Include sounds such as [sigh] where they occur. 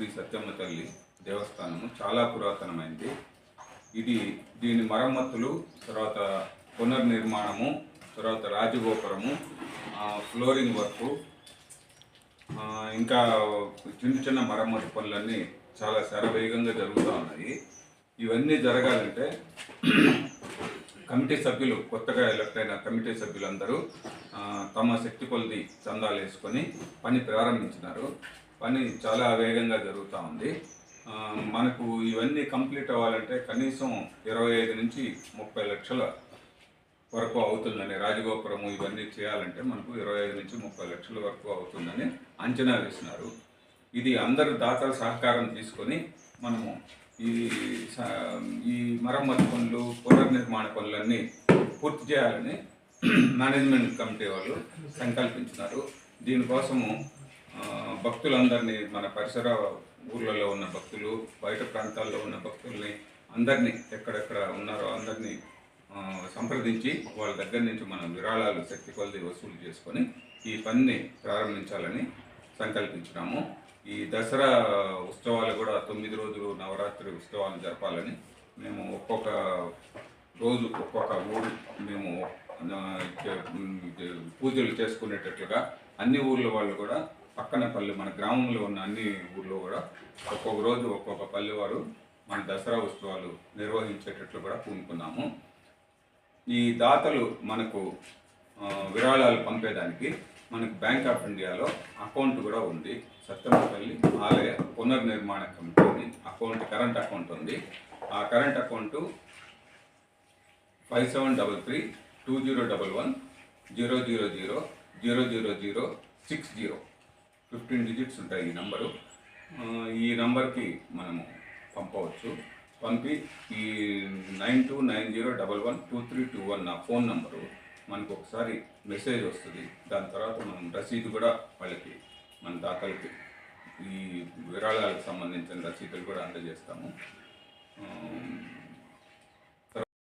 శ్రీ సత్యమ్మ తల్లి దేవస్థానము చాలా పురాతనమైంది. ఇది దీని మరమ్మతులు తర్వాత పునర్నిర్మాణము తర్వాత రాజగోపురము ఫ్లోరింగ్ వర్క్ ఇంకా చిన్న చిన్న మరమ్మతు పనులన్నీ చాలా శరవేగంగా జరుగుతూ ఉన్నాయి. ఇవన్నీ జరగాలంటే కమిటీ సభ్యులు కొత్తగా ఎలక్ట్ అయిన కమిటీ సభ్యులందరూ తమ శక్తి కొలది చందాలు వేసుకొని పని ప్రారంభించినారు. పని చాలా వేగంగా జరుగుతూ ఉంది. మనకు ఇవన్నీ కంప్లీట్ అవ్వాలంటే కనీసం ఇరవై ఐదు నుంచి ముప్పై లక్షల వరకు అవుతుందని రాజగోపురము ఇవన్నీ చేయాలంటే మనకు ఇరవై ఐదు నుంచి ముప్పై లక్షల వరకు అవుతుందని అంచనా వేసినారు. ఇది అందరు దాతల సహకారం తీసుకొని మనము ఈ స- ఈ మరమ్మతు పనులు పునర్నిర్మాణ పనులన్నీ పూర్తి చేయాలని [clears throat] మేనేజ్మెంట్ కమిటీ వాళ్ళు సంకల్పించినారు. దీనికోసము భక్తులందరినీ మన పరిసర ఊర్లలో ఉన్న భక్తులు బయట ప్రాంతాల్లో ఉన్న భక్తుల్ని అందరినీ ఎక్కడెక్కడ ఉన్నారో అందరినీ సంప్రదించి వాళ్ళ దగ్గర నుంచి మనం విరాళాలు శక్తి కొలది వసూలు చేసుకొని ఈ పనిని ప్రారంభించాలని సంకల్పించినాము. ఈ దసరా ఉత్సవాలు కూడా తొమ్మిది రోజులు నవరాత్రి ఉత్సవాలు జరపాలని మేము ఒక్కొక్క రోజు ఒక్కొక్క ఊరు మేము పూజలు చేసుకునేటట్లుగా అన్ని ఊర్ల వాళ్ళు కూడా పక్కన పల్లె మన గ్రామంలో ఉన్న అన్ని ఊర్లో కూడా ఒక్కొక్క రోజు ఒక్కొక్క పల్లె వారు మన దసరా ఉత్సవాలు నిర్వహించేటట్లు కూడా పూనుకున్నాము. ఈ దాతలు మనకు విరాళాలు పంపేదానికి మనకు బ్యాంక్ ఆఫ్ ఇండియాలో అకౌంట్ కూడా ఉంది. సత్తెనపల్లి ఆలయ పునర్నిర్మాణ కమిటీ అకౌంట్ కరెంట్ అకౌంట్ ఉంది. ఆ current account five seven double three two zero double one zero zero zero zero zero zero six zero fifteen digits ఉంటాయి ఈ నంబరు ఈ నంబర్కి మనము పంపవచ్చు. పంపి ఈ nine two nine zero double one two three two one నా phone number మనకు ఒకసారి మెసేజ్ వస్తుంది. దాని తర్వాత మనం రసీదు కూడా వాళ్ళకి మన దాఖలకి ఈ విరాళాలకు సంబంధించిన రసీదులు కూడా అందజేస్తాము.